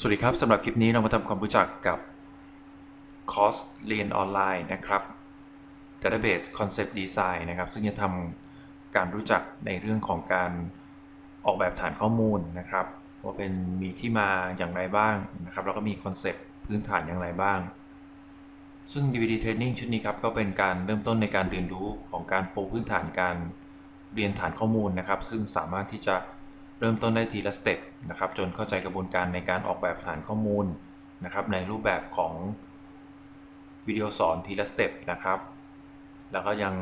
สวัสดีครับสำหรับคลิปนี้เรามาทำความรู้จักกับคอร์สเรียนออนไลน์นะครับ Database Concept Design นะครับ ซึ่งจะทำการรู้จักในเรื่องของการออกแบบฐานข้อมูลนะครับ ว่าเป็นมีที่มาอย่างไรบ้างนะครับ แล้วก็มีคอนเซปต์พื้นฐานอย่างไรบ้าง ซึ่ง DVD Training ชุดนี้ครับ ก็เป็นการเริ่มต้นในการเรียนรู้ของการปูพื้นฐานการเรียนฐานข้อมูลนะครับ ซึ่งสามารถที่จะ เริ่มต้นได้ทีละสเต็ปนะครับจนเข้าใจกระบวนการในการออกแบบฐานข้อมูลนะครับ ในรูปแบบของวิดีโอสอนทีละสเต็ปนะครับ แล้วก็ยัง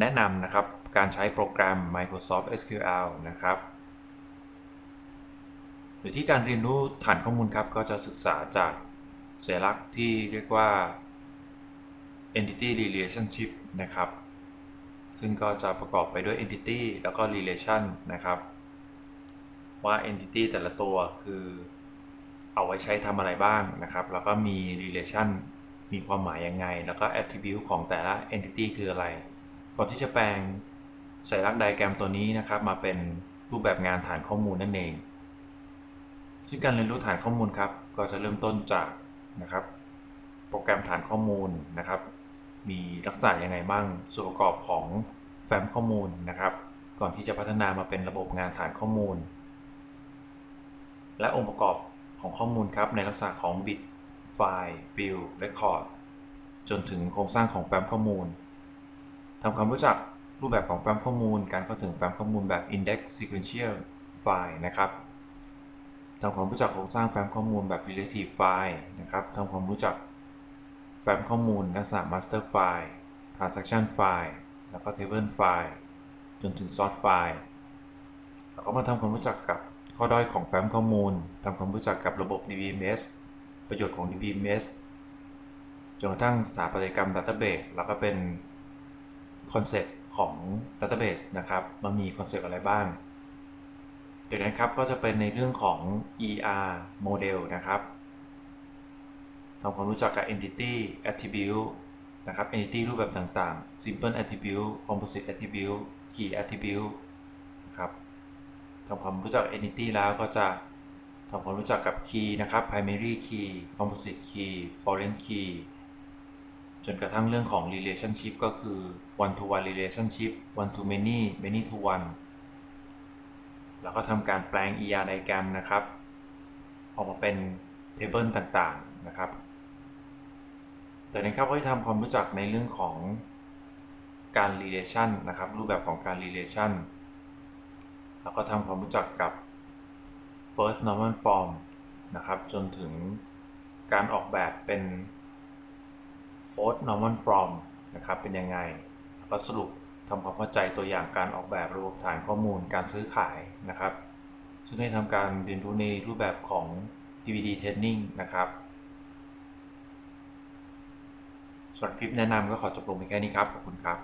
แนะนำนะครับการใช้โปรแกรม Microsoft SQL นะครับหรือที่การเรียนรู้ฐานข้อมูลครับก็จะศึกษาจากสัญลักษณ์ที่เรียกว่า entity relationship นะครับ ซึ่งก็จะประกอบไปด้วย entity แล้วก็ relation นะครับ ว่า entity แต่ละตัวคือเอาไว้ใช้ทำอะไรบ้างนะครับ แล้วก็มี relation มีความหมายยังไง แล้วก็ attribute ของแต่ละ entity คืออะไร ก่อนที่จะแปลงสัญลักษณ์ไดแกรมตัวนี้นะครับ มาเป็นรูปแบบงานฐานข้อมูลนั่นเอง ซึ่งการเรียนรู้ฐานข้อมูลครับ ก็จะเริ่มต้นจากนะครับ โปรแกรมฐานข้อมูลนะครับ มีลักษณะยังไงบ้างส่วนประกอบของแฟ้มข้อมูลนะครับ ก่อนที่จะพัฒนามาเป็นระบบงานฐานข้อมูล และองค์ประกอบของข้อมูลครับในลักษณะของบิตไฟล์ฟิลเรคคอร์ดจนถึงโครงสร้างของแฟ้มข้อมูลทำความรู้จักรูปแบบของแฟ้มข้อมูล การเข้าถึงแฟ้มข้อมูลแบบ Index Sequential File นะครับทำความรู้จักโครงสร้างแฟ้มข้อมูลแบบ Relative File นะครับทำความรู้จัก แฟ้มข้อมูลลักษณะ master file transaction file แล้วก็ table file จนถึง source file แล้วก็มาทำความรู้จักกับข้อด้อยของแฟ้มข้อมูลทำความรู้จักกับระบบ DBMS ประโยชน์ของ DBMS จนกระทั่งสถาปัตยกรรม database แล้วก็เป็นคอนเซปต์ของ database นะครับมันมีคอนเซปต์อะไรบ้างจากนั้นครับก็จะเป็นในเรื่องของ ER model นะครับ ทำความรู้จักกับ entity attribute นะครับ entity รูปแบบต่างๆ simple attribute composite attribute key attribute นะครับทำความรู้จัก entity แล้วก็จะทำความรู้จักกับ key นะครับ primary key composite key foreign key จนกระทั่งเรื่องของ relationship ก็คือ one to one relationship one to many many to one แล้วก็ทำการแปลง ER diagram นะครับ ออกมาเป็น table ต่างๆนะครับ แต่ในครับก็จะทำความรู้จักในเรื่องของการ relation นะครับ รูปแบบของการ relation แล้วก็ทำความรู้จักกับ first normal form นะครับ จนถึงการออกแบบเป็น fourth normal form นะครับ เป็นยังไง แล้วก็สรุปทำความเข้าใจตัวอย่างการออกแบบระบบฐานข้อมูลการซื้อขายนะครับ ซึ่งได้ทำการเรียนรู้ในรูปแบบของ DVD training นะครับ ส่วนคลิปแนะนำก็ขอจบลงไปแค่นี้ครับ ขอบคุณครับ